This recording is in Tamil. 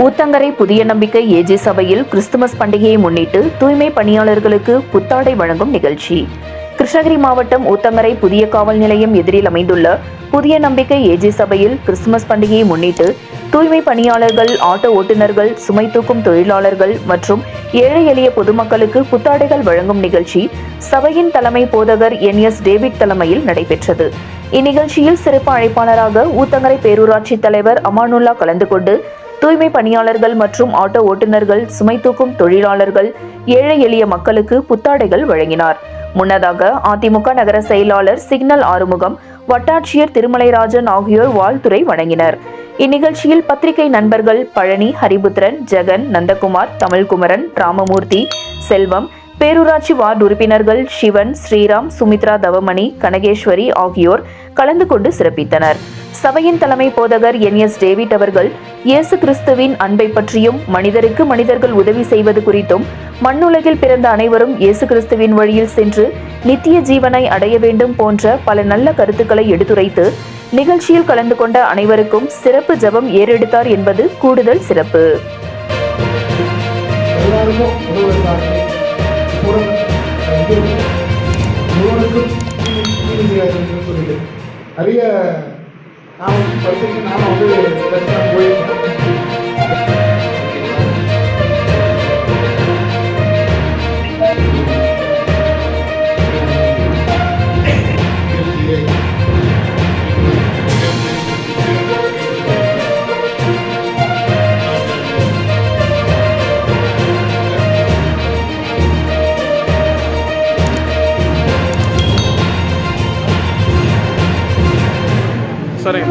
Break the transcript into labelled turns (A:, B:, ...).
A: ஊத்தங்கரை புதிய நம்பிக்கை ஏஜி சபையில் கிறிஸ்துமஸ் பண்டிகையை முன்னிட்டு தூய்மை பணியாளர்களுக்கு புத்தாடை வழங்கும் நிகழ்ச்சி. கிருஷ்ணகிரி மாவட்டம் ஊத்தங்கரை புதிய காவல் நிலையம் எதிரில் அமைந்துள்ள புதிய நம்பிக்கை ஏஜி சபையில் கிறிஸ்துமஸ் பண்டிகையை முன்னிட்டு தூய்மை பணியாளர்கள் ஆட்டோ ஓட்டுநர்கள் சுமை தூக்கும் தொழிலாளர்கள் மற்றும் ஏழை எளிய பொதுமக்களுக்கு புத்தாடைகள் வழங்கும் நிகழ்ச்சி சபையின் தலைமை போதகர் என் எஸ் டேவிட் தலைமையில் நடைபெற்றது. இந்நிகழ்ச்சியில் சிறப்பு அழைப்பாளராக ஊத்தங்கரை பேரூராட்சி தலைவர் அமானுல்லா கலந்து கொண்டு தூய்மை பணியாளர்கள் மற்றும் ஆட்டோ ஓட்டுநர்கள் சுமை தூக்கும் தொழிலாளர்கள் ஏழை எளிய மக்களுக்கு புத்தாடைகள் வழங்கினார். முன்னதாக அதிமுக நகர செயலாளர் சிக்னல் ஆறுமுகம் வட்டாட்சியர் திருமலைராஜன் ஆகியோர் வாழ்த்துறை வழங்கினர். இந்நிகழ்ச்சியில் பத்திரிகை நண்பர்கள் பழனி ஹரிபுத்திரன் ஜெகன் நந்தகுமார் தமிழ்குமரன் ராமமூர்த்தி செல்வம் பேரூராட்சி வார்டு உறுப்பினர்கள் சிவன் ஸ்ரீராம் சுமித்ரா தவமணி கனகேஸ்வரி ஆகியோர் கலந்து கொண்டு சிறப்பித்தனர். சபையின் தலைமை போதகர் என் எஸ் டேவிட் அவர்கள் இயேசு கிறிஸ்துவின் அன்பை பற்றியும் மனிதருக்கு மனிதர்கள் உதவி செய்வது குறித்தும் மண்ணுலகில் பிறந்த அனைவரும் இயேசு கிறிஸ்துவின் வழியில் சென்று நித்திய ஜீவனை அடைய வேண்டும் போன்ற பல நல்ல கருத்துக்களை எடுத்துரைத்து நிகழ்ச்சியில் கலந்து கொண்ட அனைவருக்கும் சிறப்பு ஜெபம் ஏறெடுத்தார் என்பது கூடுதல் சிறப்பு
B: எல்லாருக்கும் நான் வந்து இது
C: సరే